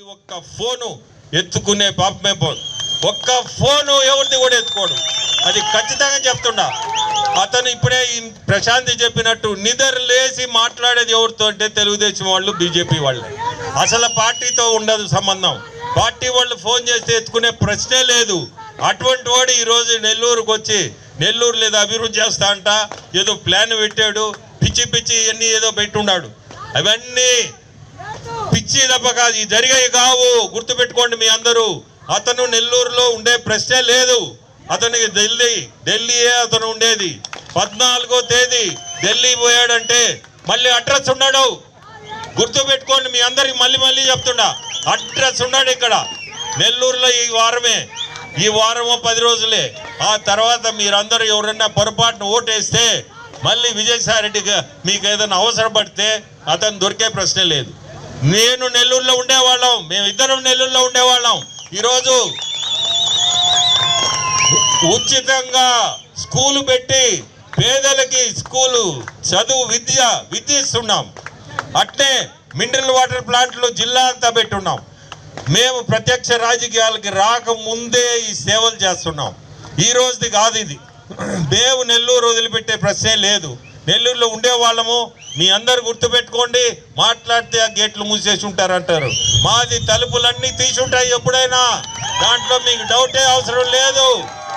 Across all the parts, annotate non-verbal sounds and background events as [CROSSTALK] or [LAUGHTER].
ప్రతి ఒక్క ఫోను ఎత్తుకునే పాపమే పోదు ఒక్క ఫోను ఎవరిది కూడా ఎత్తుకోడు. అది ఖచ్చితంగా చెప్తున్నా. అతను ఇప్పుడే ప్రశాంతి చెప్పినట్టు నిద్ర లేచి మాట్లాడేది ఎవరితో అంటే తెలుగుదేశం వాళ్ళు బీజేపీ వాళ్ళే. అసలు పార్టీతో ఉండదు సంబంధం. పార్టీ వాళ్ళు ఫోన్ చేస్తే ఎత్తుకునే ప్రశ్నే లేదు. అటువంటి వాడు ఈరోజు నెల్లూరుకు వచ్చి నెల్లూరు లేదా అభివృద్ధి చేస్తా అంట ఏదో ప్లాన్ పెట్టాడు పిచ్చి పిచ్చి ఇవన్నీ ఏదో పెట్టున్నాడు అవన్నీ పిచ్చి తప్ప కాదు ఈ జరిగాయి కావు. గుర్తుపెట్టుకోండి మీ అందరూ. అతను నెల్లూరులో ఉండే ప్రశ్నే లేదు. అతనికి ఢిల్లీ ఢిల్లీయే అతను ఉండేది. పద్నాలుగో తేదీ ఢిల్లీ పోయాడంటే మళ్ళీ అడ్రస్ ఉన్నాడు గుర్తుపెట్టుకోండి మీ అందరికి మళ్ళీ మళ్ళీ చెప్తుండా అడ్రస్ ఉన్నాడు ఇక్కడ. నెల్లూరులో ఈ వారమే. ఈ వారము పది రోజులే. ఆ తర్వాత మీరందరూ ఎవరన్నా పొరపాటున ఓటేస్తే మళ్ళీ విజయసాయి రెడ్డికి మీకు ఏదైనా అవసరం పడితే అతను దొరికే ప్రశ్నే లేదు. నేను నెల్లూరులో ఉండేవాళ్ళం. మేము ఇద్దరం నెల్లూరులో ఉండేవాళ్ళం. ఈరోజు ఉచితంగా స్కూలు పెట్టి పేదలకి స్కూలు చదువు విద్య విద్య ఇస్తున్నాం అట్నే మినరల్ వాటర్ ప్లాంట్లు జిల్లా అంతా పెట్టున్నాం. మేము ప్రత్యక్ష రాజకీయాలకి రాకముందే ఈ సేవలు చేస్తున్నాం. ఈ రోజుది కాదు ఇది. [CLEARS THROAT] మేము నెల్లూరు వదిలిపెట్టే ప్రశ్నే లేదు. నెల్లూరులో ఉండేవాళ్ళము. మీ అందరు గుర్తుపెట్టుకోండి మాట్లాడితే ఆ గేట్లు మూసేసి ఉంటారంటారు. మాది తలుపులన్నీ తీసుంటాయి ఎప్పుడైనా. దాంట్లో మీకు డౌటే అవసరం లేదు.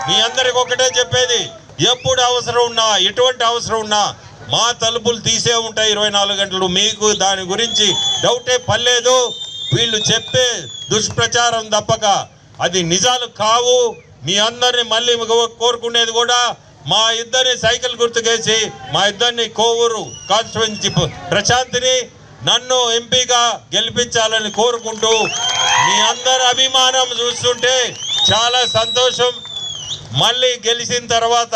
మీ అందరికి ఒకటే చెప్పేది ఎప్పుడు అవసరం ఉన్నా ఎటువంటి అవసరం ఉన్నా మా తలుపులు తీసే ఉంటాయి ఇరవై నాలుగు గంటలు. మీకు దాని గురించి డౌటే పర్లేదు వీళ్ళు చెప్పే దుష్ప్రచారం తప్పక. అది నిజాలు కావు. మీ అందరిని మళ్ళీ కోరుకునేది కూడా మా ఇద్దరిని సైకిల్ గుర్తుకేసి మా ఇద్దరిని కోవూరు కాన్స్టిట్యున్సీ ప్రశాంతిని నన్ను ఎంపీగా గెలిపించాలని కోరుకుంటూ మీ అందరి అభిమానం చూస్తుంటే చాలా సంతోషం. మళ్ళీ గెలిచిన తర్వాత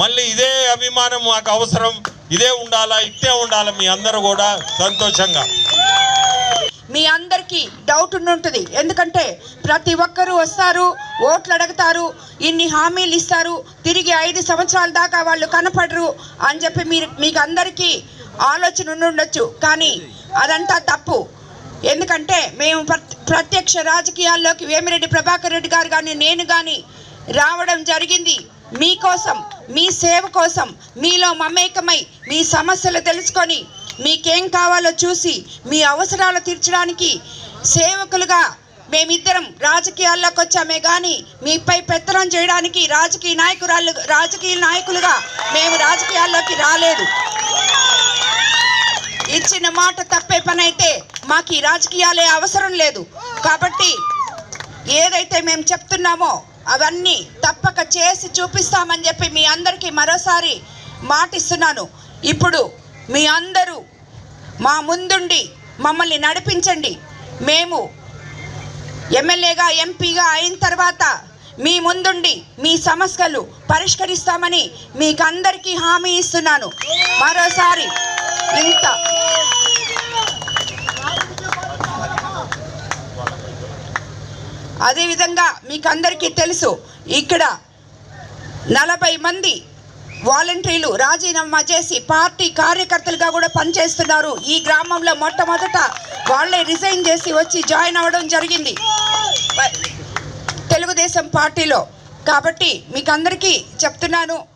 మళ్ళీ ఇదే అభిమానం మాకు అవసరం. ఇదే ఉండాలా ఇట్టే ఉండాలా మీ అందరూ కూడా సంతోషంగా. మీ అందరికీ డౌట్ ఉంటుంది ఎందుకంటే ప్రతి ఒక్కరూ వస్తారు ఓట్లు అడుగుతారు ఇన్ని హామీలు ఇస్తారు తిరిగి ఐదు సంవత్సరాల దాకా వాళ్ళు కనపడరు అని చెప్పి మీరు మీకు అందరికీ ఆలోచన ఉండొచ్చు కానీ అదంతా తప్పు. ఎందుకంటే మేము ప్ర- ప్రత్యక్ష రాజకీయాల్లోకి వేమిరెడ్డి ప్రభాకర్ రెడ్డి గారు కానీ నేను కానీ రావడం జరిగింది. మీకోసం మీ సేవ కోసం మీలో మమేకమై మీ సమస్యలు తెలుసుకొని మీకేం కావాలో చూసి మీ అవసరాలు తీర్చడానికి సేవకులుగా మేమిద్దరం రాజకీయాల్లోకి వచ్చామే కానీ మీపై పెత్తనం చేయడానికి రాజకీయ నాయకురాలు రాజకీయ నాయకులుగా మేము రాజకీయాల్లోకి రాలేదు. ఇచ్చిన మాట తప్పే పని అయితే మాకు ఈ రాజకీయాలే అవసరం లేదు. కాబట్టి ఏదైతే మేము చెప్తున్నామో అవన్నీ తప్పక చేసి చూపిస్తామని చెప్పి మీ అందరికీ మరోసారి మాటిస్తున్నాను. ఇప్పుడు మీ అందరూ మా ముందుండి మమ్మల్ని నడిపించండి. మేము ఎమ్మెల్యేగా ఎంపీగా అయిన తర్వాత మీ ముందుండి మీ సమస్యలు పరిష్కరిస్తామని మీకు అందరికీ హామీ ఇస్తున్నాను. మరోసారి ఇంత అదేవిధంగా మీకందరికీ తెలుసు ఇక్కడ నలభై మంది వాలంటీర్లు రాజీనామా చేసి పార్టీ కార్యకర్తలుగా కూడా పనిచేస్తున్నారు. ఈ గ్రామంలో మొట్టమొదట వాళ్ళే రిజైన్ చేసి వచ్చి జాయిన్ అవ్వడం జరిగింది. తెలుగుదేశం పార్టీలో. కాబట్టి మీకు అందరికీ చెప్తున్నాను